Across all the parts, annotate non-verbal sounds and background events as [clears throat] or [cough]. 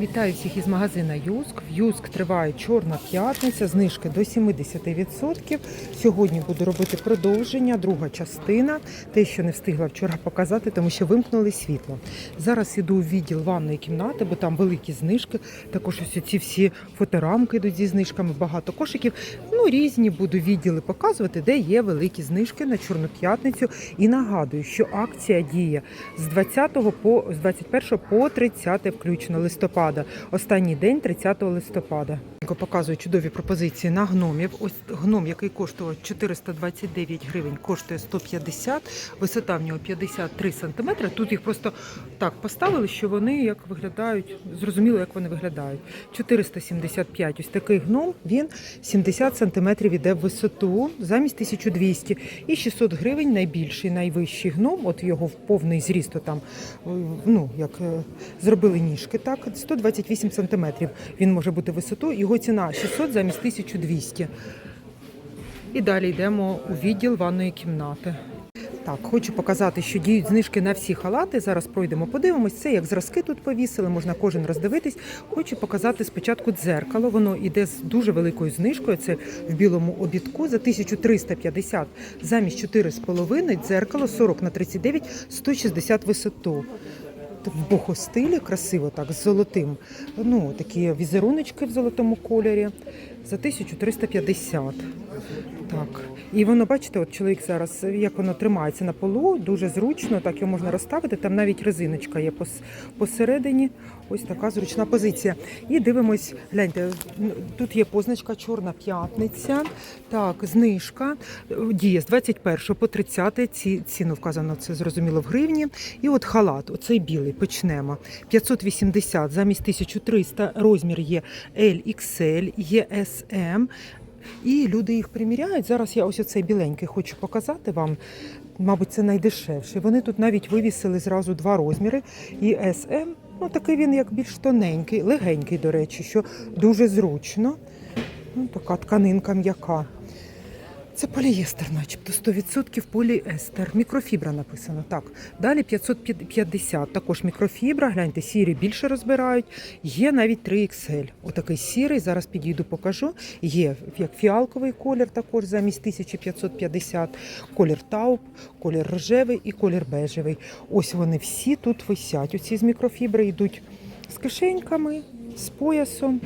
Вітаю всіх із магазина Юск. В Юск триває чорна п'ятниця, знижки до 70%. Сьогодні буду робити продовження, друга частина. Те, що не встигла вчора показати, тому що вимкнули світло. Зараз іду у відділ ванної кімнати, бо там великі знижки. Також ось ці всі фоторамки йдуть зі знижками, багато кошиків. Ну, різні буду відділи показувати, де є великі знижки на чорну п'ятницю. І нагадую, що акція діє з 20 по з 21 по 30 включно листопада. Останній день 30 листопада. Показую чудові пропозиції на гномів. Ось гном, який коштував 429 гривень, коштує 150, висота в нього 53 сантиметри. Тут їх просто так поставили, що вони як виглядають, зрозуміло, як вони виглядають. 475 ось такий гном, він 70 сантиметрів іде в висоту, замість 1200. І 600 гривень найбільший, найвищий гном, от його в повний зріст, то там, е, ну, як е, зробили ніжки, так, 128 сантиметрів він може бути висоту, його ціна 600 замість 1200. І далі йдемо у відділ ванної кімнати. Так, хочу показати, що діють знижки на всі халати. Зараз пройдемо, подивимось. Це як зразки тут повісили, можна кожен роздивитись. Хочу показати спочатку дзеркало. Воно йде з дуже великою знижкою. Це в білому обідку за 1350 замість 4,5 дзеркало 40 на 39, 160 висоту. В богостилі, красиво так, з золотим. Ну, такі візеруночки в золотому кольорі за 1350. Так. І воно, бачите, от чоловік зараз, як воно тримається на полу, дуже зручно, так його можна розставити. Там навіть резиночка є посередині. Ось така зручна позиція. І дивимось, гляньте, тут є позначка Чорна п'ятниця. Так, знижка діє з 21 по 30. Ці, ціну вказано, це зрозуміло в гривні. І от халат, оцей білий, почнемо. 580 замість 1300 розмір є LXL, є SM. І люди їх приміряють. Зараз я ось оцей біленький хочу показати вам. Мабуть, це найдешевший. Вони тут навіть вивісили зразу два розміри. І SM, ну такий він як більш тоненький, легенький, до речі, що дуже зручно. Ну, така тканинка м'яка. Це полієстер, начебто 100% поліестер. Мікрофібра написано. Так. Далі 550, також мікрофібра. Гляньте, сірі більше розбирають. Є навіть 3XL. Отакий сірий. Зараз підійду, покажу. Є як фіалковий колір, також замість 1550, колір тауп, колір рожевий і колір бежевий. Ось вони всі тут висять. Оці з мікрофібри йдуть з кишеньками, з поясом.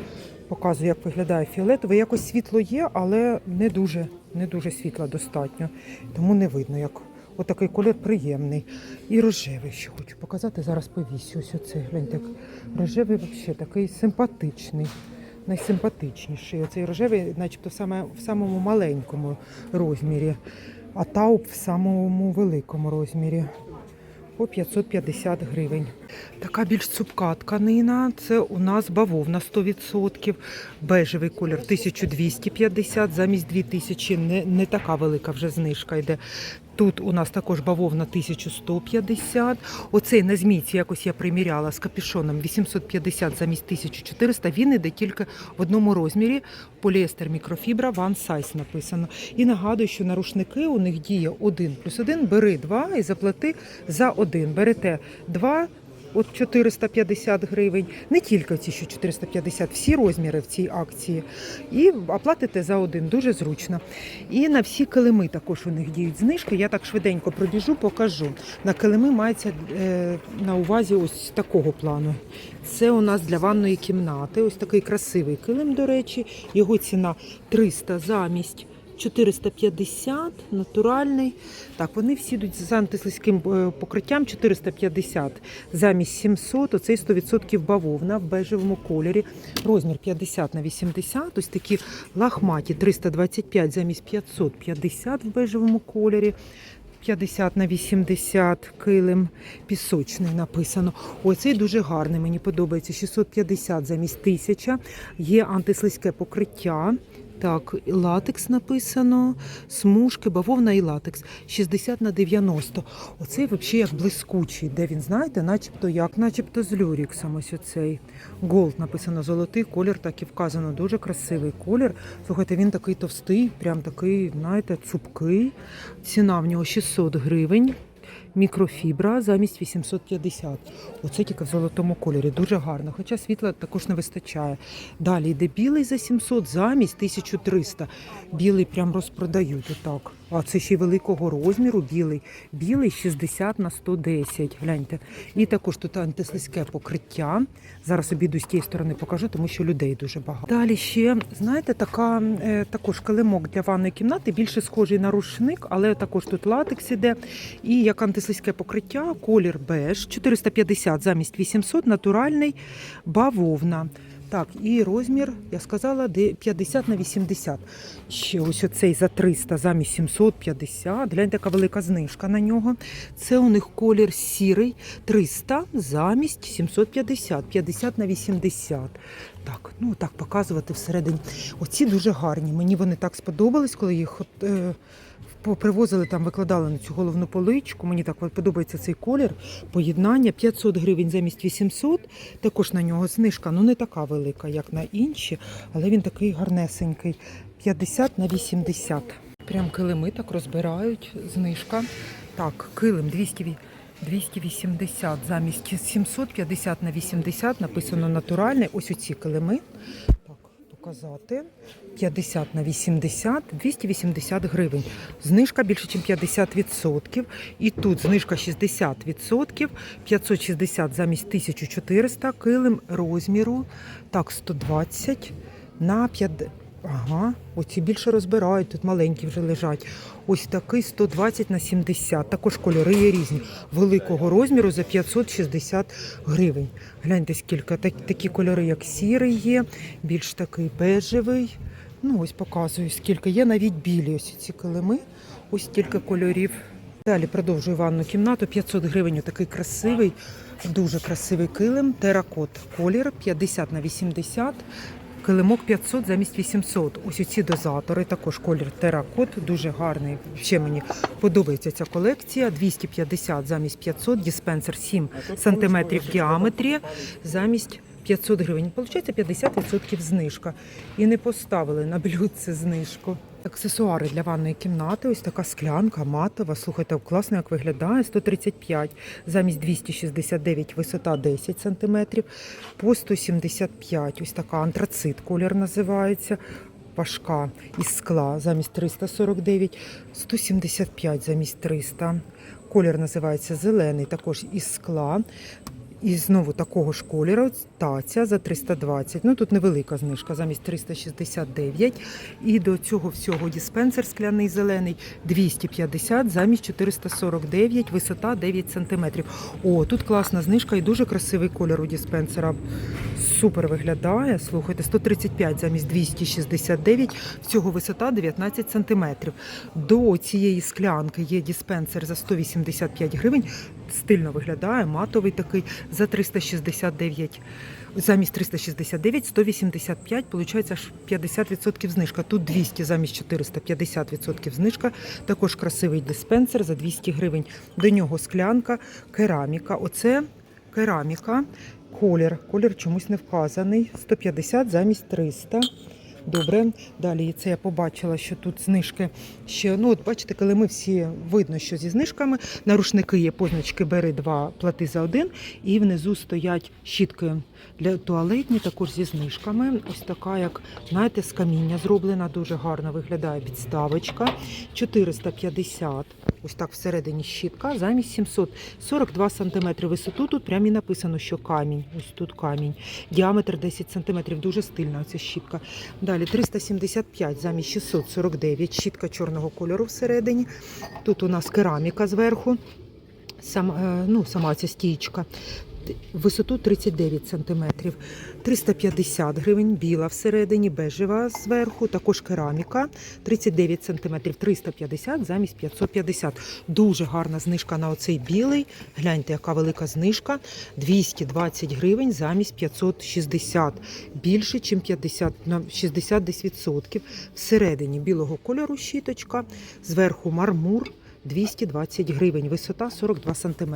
Показую, як виглядає фіолетовий. Якось світло є, але не дуже, не дуже світла достатньо. Тому не видно, як отакий колір приємний. І рожевий, що хочу показати. Зараз повісю. Ось оцей, гляньте, рожевий взагалі такий симпатичний. Найсимпатичніший. Оцей рожевий, начебто, саме в самому маленькому розмірі, а тауп в самому великому розмірі. По 550 гривень. Така більш цупка тканина. Це у нас бавовна 100%. Бежевий колір 1250, замість 2000. Не, не така велика вже знижка йде. Тут у нас також бавовна 1150. Оцей на змійці якось я приміряла з капюшоном 850 замість 1400. Він іде тільки в одному розмірі. Поліестер мікрофібра One Size написано. І нагадую, що на рушники у них діє 1 плюс 1. Бери 2 і заплати за 1. Берете 2 от 450 гривень, не тільки ці, що 450, всі розміри в цій акції. І оплатите за один, дуже зручно. І на всі килими також у них діють знижки. Я так швиденько пробіжу, покажу. На килими мається е, на увазі ось такого плану. Це у нас для ванної кімнати. Ось такий красивий килим, до речі. Його ціна 300 замість 450, натуральний. Так, вони всі йдуть з антислизьким е, покриттям 450 замість 700. Оцей 100% бавовна в бежевому кольорі. Розмір 50 на 80. Ось такі лахматі 325 замість 550 в бежевому кольорі. 50 на 80 килим пісочний написано. Ой, цей дуже гарний, мені подобається. 650 замість 1000. Є антислизьке покриття. Так, латекс написано, смужки, бавовна і латекс. 60 на 90. Оцей взагалі як блискучий, де він, знаєте, начебто як, начебто з люріксом ось оцей. Голд написано золотий колір, так і вказано. Дуже красивий колір. Слухайте, він такий товстий, прям такий, знаєте, цупкий. Ціна в нього 600 гривень. Мікрофібра замість 850. Оце тільки в золотому кольорі. Дуже гарно. Хоча світла також не вистачає. Далі йде білий за 700 замість 1300. Білий прям розпродають отак. А це ще великого розміру білий. Білий 60 на 110. Гляньте. І також тут антислизьке покриття. Зараз обіду з тієї сторони покажу, тому що людей дуже багато. Далі ще, знаєте, така е, також килимок для ванної кімнати, більше схожий на рушник, але також тут латекс іде. І як антислизьке покриття, колір беж 450 замість 800, натуральний бавовна. Так, і розмір, я сказала, де 50 на 80. Ще ось оцей за 300 замість 750. Гляньте, яка велика знижка на нього. Це у них колір сірий 300 замість 750, 50 на 80. Так, ну так показувати всередині. Оці дуже гарні. Мені вони так сподобались, коли їх от, е, привозили там, викладали на цю головну поличку. Мені так подобається цей колір. Поєднання 500 гривень замість 800. Також на нього знижка, ну не така велика, як на інші, але він такий гарнесенький. 50 на 80. Прям килими так розбирають. Знижка. Так, килим 200, 280 замість 750 на 80 написано натуральний. Ось оці килими. Показати. 50 на 80, 280 гривень. Знижка більше, ніж 50%. І тут знижка 60%, 560 замість 1400, килим розміру, так, 120 на 50. Ага, оці більше розбирають, тут маленькі вже лежать. Ось такий 120 на 70. Також кольори є різні. Великого розміру за 560 гривень. Гляньте, скільки Так- такі кольори, як сірий є, більш такий бежевий. Ну, ось показую, скільки є навіть білі ось ці килими. Ось стільки кольорів. Далі продовжую ванну кімнату. 500 гривень, такий красивий, дуже красивий килим. Теракот колір 50 на 80. Килимок 500 замість 800. Ось ці дозатори, також колір теракот, дуже гарний. Ще мені подобається ця колекція. 250 замість 500, диспенсер 7 сантиметрів в діаметрі замість 500 гривень. Получається 50% знижка. І не поставили на блюдце знижку. Аксесуари для ванної кімнати. Ось така склянка матова. Слухайте, класно як виглядає. 135 замість 269, висота 10 см. По 175. Ось така антрацит колір називається. Важка із скла замість 349, 175 замість 300. Колір називається зелений, також із скла. І знову такого ж кольору таця за 320. Ну тут невелика знижка, замість 369. І до цього всього диспенсер скляний зелений 250 замість 449, висота 9 см. О, тут класна знижка і дуже красивий кольор у диспенсера. Супер виглядає. Слухайте, 135 замість 269, всього висота 19 см. До цієї склянки є диспенсер за 185 гривень. Стильно виглядає, матовий такий за 369. Замість 369, 185, виходить аж 50% знижка. Тут 200 замість 450 50% знижка. Також красивий диспенсер за 200 гривень. До нього склянка, кераміка. Оце кераміка, колір. Колір чомусь не вказаний. 150 замість 300. Добре, далі це я побачила, що тут знижки ще. Ну, от бачите, коли ми всі видно, що зі знижками на рушники є позначки бери два, плати за один, і внизу стоять щітки для туалетні, також зі знижками. Ось така, як знаєте, з каміння зроблена, дуже гарно виглядає підставочка. 450. Ось так всередині щітка замість 742 см висоту. Тут прямо і написано, що камінь. Ось тут камінь. Діаметр 10 см. Дуже стильна ця щітка. Далі 375 замість 649. Щітка чорного кольору всередині. Тут у нас кераміка зверху. Сам, е, ну, сама ця стійка. Висоту 39 см. 350 гривень, біла всередині, бежева зверху, також кераміка. 39 см, 350 замість 550. Дуже гарна знижка на оцей білий. Гляньте, яка велика знижка. 220 гривень замість 560. Більше, ніж 50, на 60 десь відсотків. Всередині білого кольору щіточка, зверху мармур. 220 гривень, висота 42 см.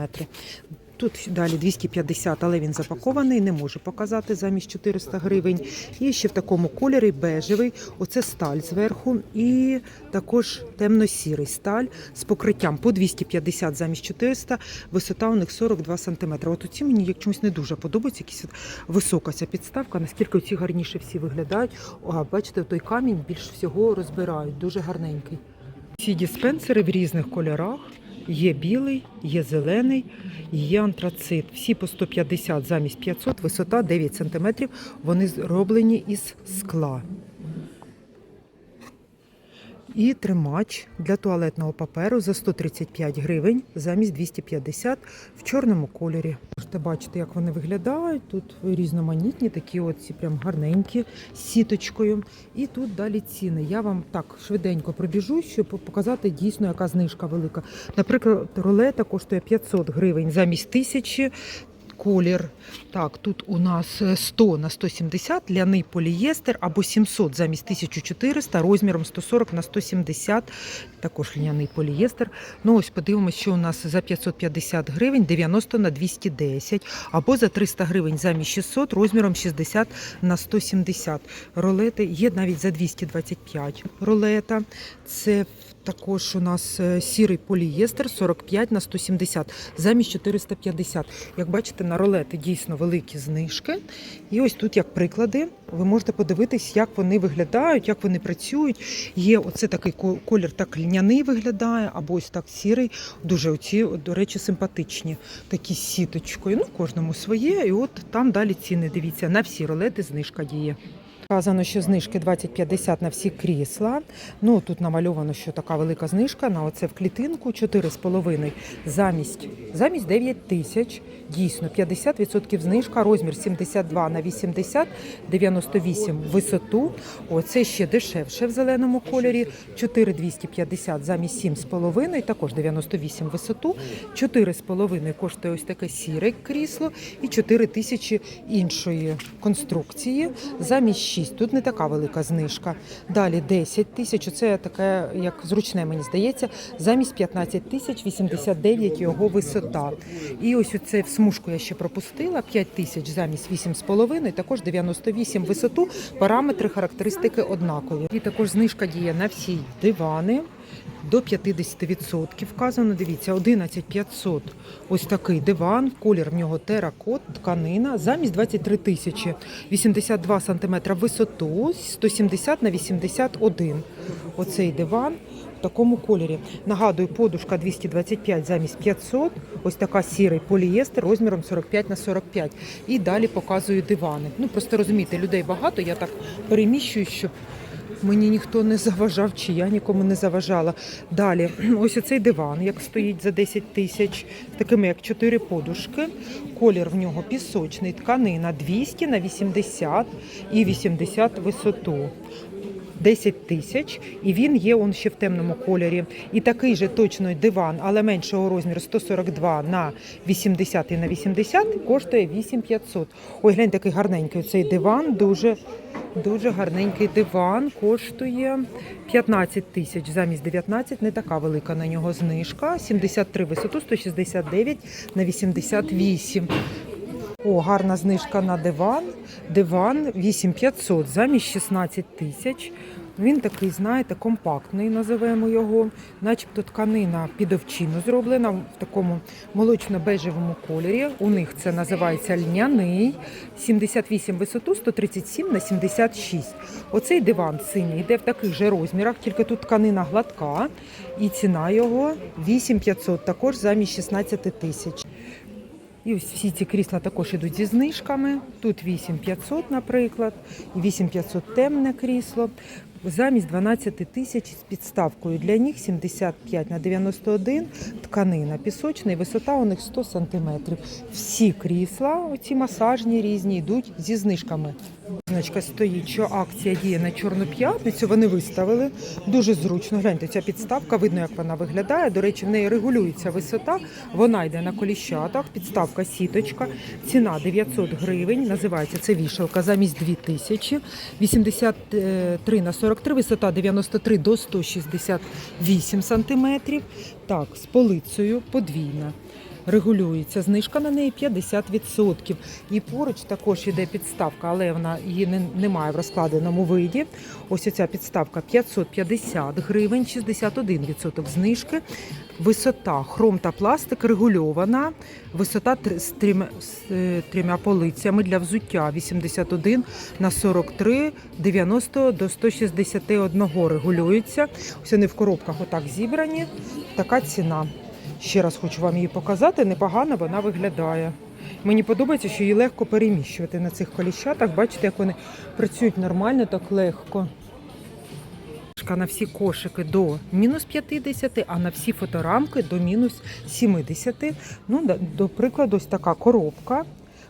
Тут далі 250, але він запакований, не можу показати замість 400 гривень. І ще в такому кольорі бежевий. Оце сталь зверху. І також темно-сірий сталь з покриттям по 250 замість 400. Висота у них 42 см. От оці мені як чомусь не дуже подобається. Якісь висока ця підставка. Наскільки ці гарніше всі виглядають. А бачите, той камінь більш всього розбирають. Дуже гарненький. Ці диспенсери в різних кольорах. Є білий, є зелений, є антрацит. Всі по 150 замість 500, висота 9 см. Вони зроблені із скла. І тримач для туалетного паперу за 135 гривень замість 250 в чорному кольорі. Можете бачити, як вони виглядають. Тут різноманітні, такі от ці прям гарненькі з сіточкою. І тут далі ціни. Я вам так швиденько пробіжу, щоб показати дійсно, яка знижка велика. Наприклад, рулета коштує 500 гривень замість 1000 колір. Так, тут у нас е, 100 на 170, ляний полієстер або 700 замість 1400, розміром 140 на 170, також ляний полієстер. Ну ось подивимось, що у нас за 550 гривень 90 на 210, або за 300 гривень замість 600, розміром 60 на 170. Ролети є навіть за 225 ролета. Це також у нас е, сірий полієстер 45 на 170 замість 450. Як бачите, на ролети дійсно великі знижки. І ось тут як приклади. Ви можете подивитись, як вони виглядають, як вони працюють. Є оце такий колір, так льняний виглядає, або ось так сірий. Дуже оці, до речі, симпатичні. Такі з сіточкою. Ну, кожному своє. І от там далі ціни. Дивіться, на всі ролети знижка діє. Вказано, що знижки 20-50 на всі крісла. Ну тут намальовано, що така велика знижка на оце в клітинку 4,5 замість замість 9 тисяч. Дійсно, 50% знижка, розмір 72 на 80, 98 висоту. Оце ще дешевше в зеленому кольорі. 4,250 замість 7,5, також 98 висоту. 4,5 коштує ось таке сіре крісло і 4 тисячі іншої конструкції замість 6. Тут не така велика знижка. Далі 10 тисяч. Це таке, як зручне, мені здається, замість 15 тисяч 89 його висота. І ось оце в смужку я ще пропустила 5 тисяч замість 8,5, також 98 висоту. Параметри, характеристики однакові. І також знижка діє на всі дивани. До 50% вказано, дивіться, 11500. Ось такий диван, колір в нього теракот, тканина, замість 23 тисячі, 82 см висоту, 170 на 81. Оцей диван в такому кольорі. Нагадую, подушка 225 замість 500. Ось така сірий полієстер розміром 45 на 45. І далі показую дивани. Ну просто розумієте, людей багато. Я так переміщую, щоб Мені ніхто не заважав, чи я нікому не заважала. Далі, [clears throat] ось оцей диван, як стоїть за 10 тисяч, такими як 4 подушки. Колір в нього пісочний, тканина 200 на 80 і 80 висоту. 10 тисяч, і він є он ще в темному кольорі. І такий же точно диван, але меншого розміру 142 на 80 і на 80 коштує 8500. Ой, глянь, такий гарненький цей диван, дуже Дуже гарненький диван коштує 15 тисяч замість 19, не така велика на нього знижка. 73 висоту, 169 на 88. О, гарна знижка на диван. Диван 8500 замість 16 тисяч. Він такий, знаєте, компактний, називаємо його. Начебто тканина під овчину зроблена в такому молочно-бежевому кольорі. У них це називається льняний. 78 висоту, 137 на 76. Оцей диван синій йде в таких же розмірах, тільки тут тканина гладка. І ціна його 8500, також замість 16 тисяч. І ось всі ці крісла також ідуть зі знижками. Тут 8500, наприклад, і 8500 темне крісло. Замість 12 тисяч з підставкою для них 75 на 91, тканина пісочна і висота у них 100 сантиметрів. Всі крісла, оці масажні різні, йдуть зі знижками. Значка стоїть, що акція діє на Чорну п'ятницю. Вони виставили дуже зручно. Гляньте, ця підставка, видно, як вона виглядає. До речі, в неї регулюється висота. Вона йде на коліщатах. Підставка сіточка. Ціна 900 гривень. Називається це вішалка замість 2000. 83 на 43, висота 93 до 168 сантиметрів. Так, з полицею подвійна. Регулюється. Знижка на неї 50%. І поруч також іде підставка, але вона її не, немає в розкладеному виді. Ось оця підставка 550 гривень, 61% знижки. Висота хром та пластик регульована. Висота з трьома, е, трьома полицями для взуття 81 на 43, 90 до 161 регулюється. Ось вони в коробках отак зібрані. Така ціна. Ще раз хочу вам її показати. Непогано вона виглядає. Мені подобається, що її легко переміщувати на цих коліщатах. Бачите, як вони працюють нормально, так легко. На всі кошики до мінус 50, а на всі фоторамки до мінус 70. Ну, до прикладу, ось така коробка.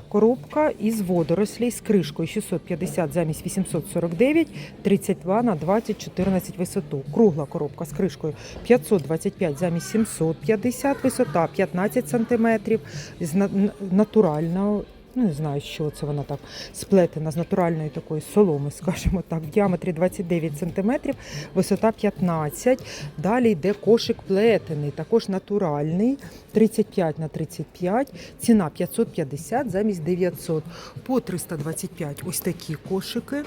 Коробка із водорослей з кришкою 650 замість 849, 32 на 20, 14 висоту. Кругла коробка з кришкою 525 замість 750 висота, 15 сантиметрів. З на- натурального, ну не знаю, що це вона так, сплетена з натуральної такої соломи, [laughs] скажімо так, в діаметрі 29 сантиметрів, висота 15. Далі йде кошик плетений, також натуральний, 35 на 35, ціна 550 замість 900. По 325 ось такі кошики.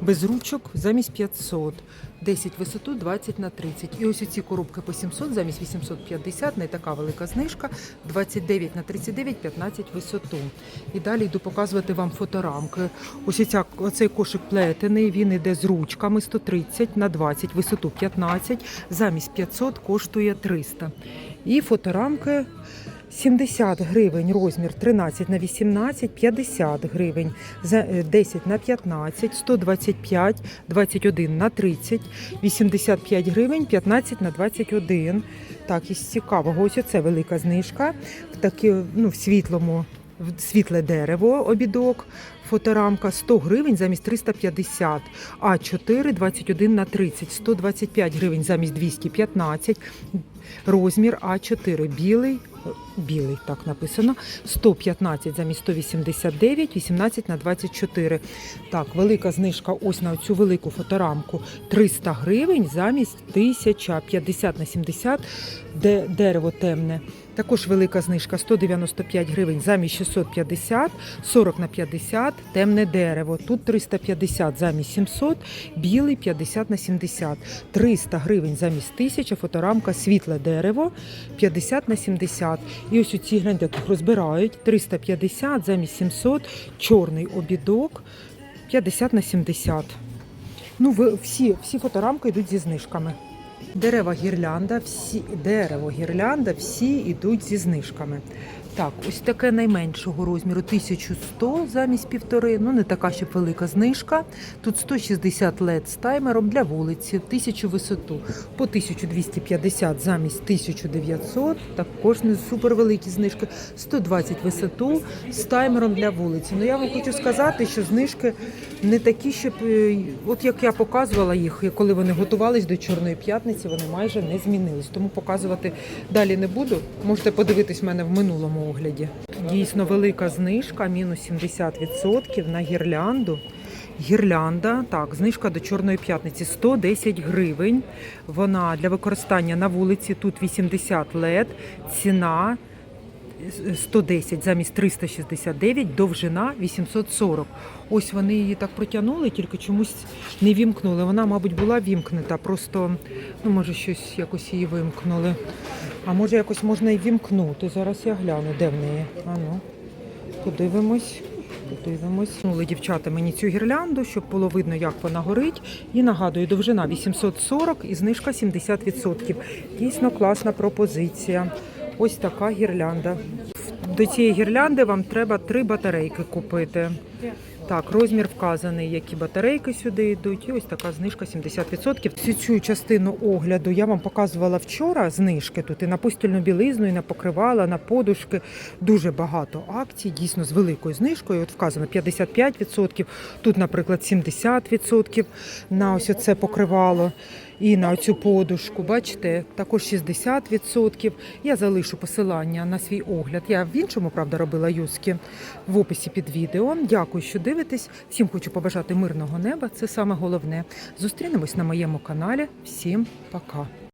Без ручок замість 500, 10 висоту, 20 на 30. І ось ці коробки по 700 замість 850, не така велика знижка, 29 на 39, 15 висоту. І далі йду показувати вам фоторамки. Ось ця, оцей кошик плетений, він іде з ручками 130 на 20, висоту 15, замість 500 коштує 300. І фоторамки 70 гривень розмір 13 на 18, 50 гривень за е, 10 на 15, 125, 21 на 30, 85 гривень 15 на 21. Так, із цікавого, ось оце велика знижка в такі, ну, в світлому, в світле дерево обідок. Фоторамка 100 гривень замість 350, А4 21 на 30, 125 гривень замість 215, розмір А4 білий, білий так написано, 115 замість 189, 18 на 24. Так, велика знижка ось на цю велику фоторамку. 300 гривень замість 1000, 50 на 70, де дерево темне. Також велика знижка 195 гривень замість 650, 40 на 50, темне дерево. Тут 350 замість 700, білий 50 на 70, 300 гривень замість 1000, фоторамка світле дерево 50 на 70. І ось у ці гляньте, яких розбирають 350 замість 700, чорний обідок 50 на 70. Ну, всі, всі фоторамки йдуть зі знижками. Дерева гірлянда, всі дерево гірлянда, всі йдуть зі знижками. Так, ось таке найменшого розміру 1100 замість півтори. Ну не така ще велика знижка. Тут 160 LED з таймером для вулиці, 1000 висоту по 1250 замість 1900. Також не супер великі знижки. 120 висоту з таймером для вулиці. Ну я вам хочу сказати, що знижки не такі, щоб е, от як я показувала їх, коли вони готувались до Чорної п'ятниці, вони майже не змінились. Тому показувати далі не буду. Можете подивитись мене в минулому огляді. Дійсно велика знижка, мінус 70% на гірлянду. Гірлянда, так, знижка до Чорної п'ятниці 110 гривень. Вона для використання на вулиці тут 80 LED, ціна 110 замість 369, довжина 840. Ось вони її так протягнули, тільки чомусь не вімкнули. Вона, мабуть, була вімкнута, просто ну, може щось якось її вимкнули. А може якось можна і вімкнути. Зараз я гляну, де в неї. А ну, подивимось. Подивимось. Нули дівчата мені цю гірлянду, щоб було видно, як вона горить. І нагадую, довжина 840 і знижка 70%. Дійсно класна пропозиція. Ось така гірлянда. До цієї гірлянди вам треба три батарейки купити. Так, розмір вказаний, які батарейки сюди йдуть. І ось така знижка 70%. Всю цю частину огляду я вам показувала вчора. Знижки тут і на постільну білизну, і на покривала, на подушки. Дуже багато акцій, дійсно з великою знижкою. От вказано 55%, тут, наприклад, 70% на ось це покривало. І на цю подушку, бачите, також 60%. Я залишу посилання на свій огляд. Я в іншому, правда, робила юзки в описі під відео. Дякую, що дивитесь. Всім хочу побажати мирного неба. Це саме головне. Зустрінемось на моєму каналі. Всім пока.